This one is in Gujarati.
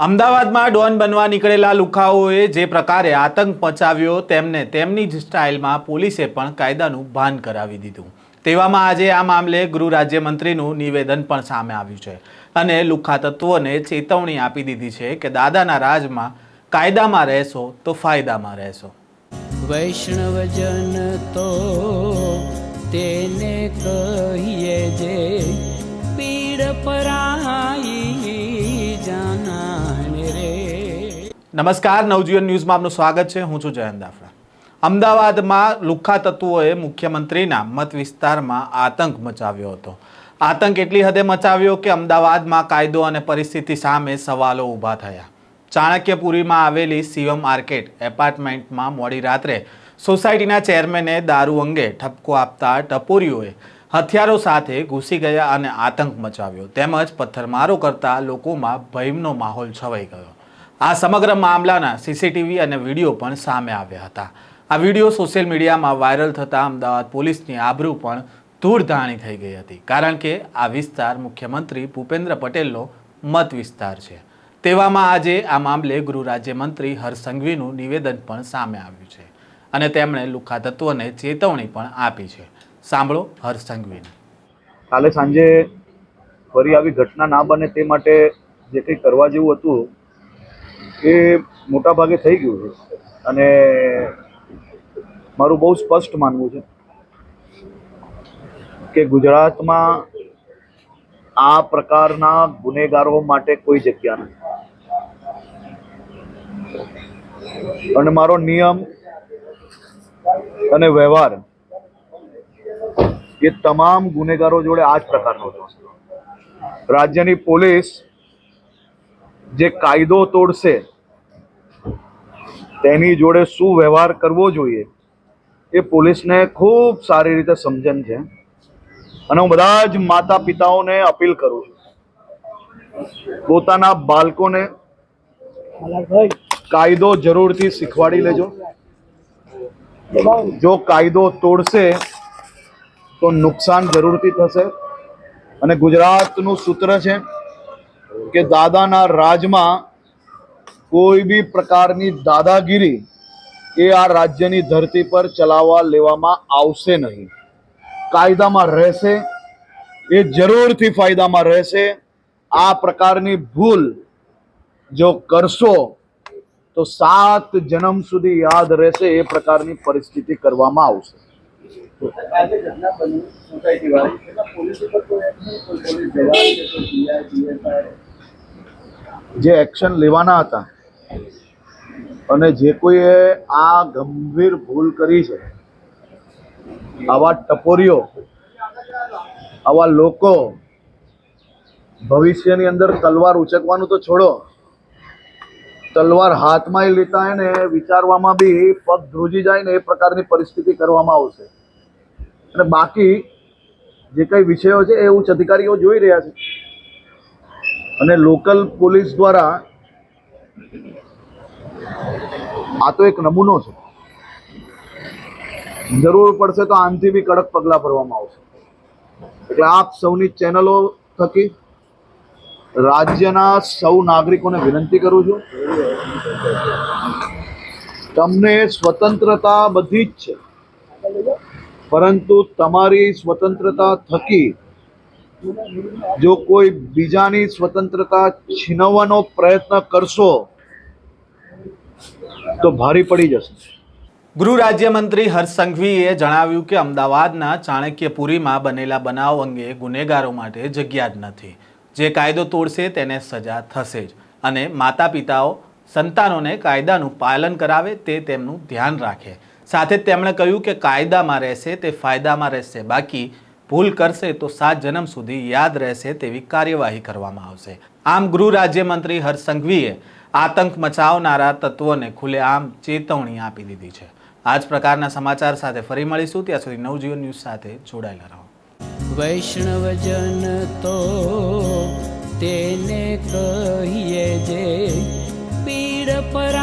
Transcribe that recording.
અમદાવાદમાં ડોન બનવા નીકળેલા લુખાઓએ જે પ્રકારે આતંક મચાવ્યો, તેમને તેમની જ સ્ટાઇલમાં પોલીસે પણ કાયદાનું ભાન કરાવી દીધું. તેવામાં આજે આ મામલે ગૃહ રાજ્યમંત્રીનું નિવેદન પણ સામે આવ્યું છે અને લુખ્ખા તત્વોને ચેતવણી આપી દીધી છે કે દાદાના રાજમાં કાયદામાં રહેશો તો ફાયદામાં રહેશો. વૈષ્ણવજન તો તેને કહીએ જે પીડ પરાઈ નમસ્કાર, નવજીવન ન્યૂઝમાં આપનું સ્વાગત છે. હું છું જયંત દાફડા. અમદાવાદમાં લુખ્ખા તત્વોએ મુખ્યમંત્રીના મત વિસ્તારમાં આતંક મચાવ્યો હતો. આતંક એટલી હદે મચાવ્યો કે અમદાવાદમાં કાયદો અને પરિસ્થિતિ સામે સવાલો ઊભા થયા. ચાણક્યપુરીમાં આવેલી શિવમ માર્કેટ એપાર્ટમેન્ટમાં મોડી રાત્રે સોસાયટીના ચેરમેને દારૂ અંગે ઠપકો આપતા ટપોરીઓએ હથિયારો સાથે ઘૂસી ગયા અને આતંક મચાવ્યો. તેમજ પથ્થરમારો કરતા લોકોમાં ભયનો માહોલ છવાઈ ગયો. આ સમગ્ર મામલાના સીસીટીવી અને વીડિયો પણ સામે આવ્યા હતા. આ વીડિયો સોશિયલ મીડિયામાં વાયરલ થતાં અમદાવાદ પોલીસની આબરૂ પણ ધૂળધાણી થઈ ગઈ હતી. કારણ કે આ વિસ્તાર મુખ્યમંત્રી ભૂપેન્દ્ર પટેલનો મત વિસ્તાર છે. તેવામાં આજે આ મામલે ગૃહ રાજ્યમંત્રી હર્ષ સંઘવીનું નિવેદન પણ સામે આવ્યું છે અને તેમણે લુખા તત્વોને ચેતવણી પણ આપી છે. સાંભળો હર્ષ કાલે સાંજે ફરી આવી ઘટના ના બને તે માટે જે કંઈ કરવા જેવું હતું એ મોટા ભાગે થઈ ગયું છે. અને મારું બહુ સ્પષ્ટ માનવું છે કે ગુજરાતમાં આ પ્રકારના ગુનેગારો માટે કોઈ જગ્યા નથી. અને મારો નિયમ અને વ્યવહાર એ તમામ ગુનેગારો જોડે આ જ પ્રકારનો છે રાજ્યની પોલીસ જે કાયદો તોડશે, તેની જોડે શું વ્યવહાર કરવો જોઈએ, એ પોલીસને ખૂબ સારી રીતે સમજણ છે. અને હું બધા જ માતા પિતાઓને અપીલ કરું છું. પોતાના બાળકોને કાયદો જરૂરથી શીખવાડી લેજો. જો કાયદો તોડશે, તો નુકસાન જરૂરથી થશે. અને ગુજરાતનું સૂત્ર છે કે દાદાના રાજમાં કોઈ બી પ્રકારની દાદાગીરી એ આ રાજ્યની ધરતી પર ચલાવવા લેવામાં આવશે નહીં. કાયદામાં રહેશે, એ જરૂરથી ફાયદામાં રહેશે. આ પ્રકારની ભૂલ જો કરશો, તો સાત જન્મ સુધી યાદ રહેશે, એ પ્રકારની પરિસ્થિતિ કરવામાં આવશે. જે એક્શન લેવાના હતા અને જે કોઈએ આ ગંભીર ભૂલ કરી છે, આવા ટપોરીઓ, આવા લોકો ભવિષ્યની અંદર તલવાર ઉચકવાનું તો છોડો, તલવાર હાથમાં લેતા હોય ને વિચારવામાં બી પગ ધ્રુજી જાય ને એ પ્રકારની પરિસ્થિતિ કરવામાં આવશે. અને બાકી જે કઈ વિષયો છે એ ઉચ્ચ અધિકારીઓ જોઈ રહ્યા છે. અને લોકલ પોલીસ દ્વારા આ તો એક નમૂનો છે. જરૂર પડશે તો આનથી બી કડક પગલાં ભરવામાં આવશે. એટલે આપ સૌની ચેનલો થકી રાજ્યના સૌ નાગરિકોને વિનંતી કરું છું. તમને સ્વતંત્રતા બધી જ છે. પરંતુ તમારી સ્વતંત્રતા થકી જો કોઈ બીજાની સ્વતંત્રતા છીનવવાનો પ્રયત્ન કરશો, તો ભારી પડી જશે. ગૃહ રાજ્યમંત્રી હર્ષ સંઘવીએ જણાવ્યું કે અમદાવાદના ચાણક્યપુરીમાં બનેલા બનાવ અંગે ગુનેગારો માટે જગ્યા જ નથી. જે કાયદો તોડશે તેને સજા થશે જ. અને માતા પિતાઓ સંતાનોને કાયદાનું પાલન કરાવે તે તેમનું ધ્યાન રાખે. સાથે તેમણે કહ્યું કે કાયદામાં રહેશે તે ફાયદામાં રહેશે. બાકી ભૂલ કરશે તો સાત જન્મ સુધી યાદ રહેશે તેવી કાર્યવાહી કરવામાં આવશે. આમ ગૃહ રાજ્યમંત્રી હર્ષ સંઘવીએ આતંક મચાવનારા તત્વોને ખુલ્લેઆમ ચેતવણી આપી દીધી છે. આ જ પ્રકારના સમાચાર સાથે ફરી મળીશું. ત્યાં સુધી નવજીવન ન્યૂઝ સાથે જોડાયેલા રહો. વૈષ્ણવજન તો તેને કહીએ જે પીડ પરાઈ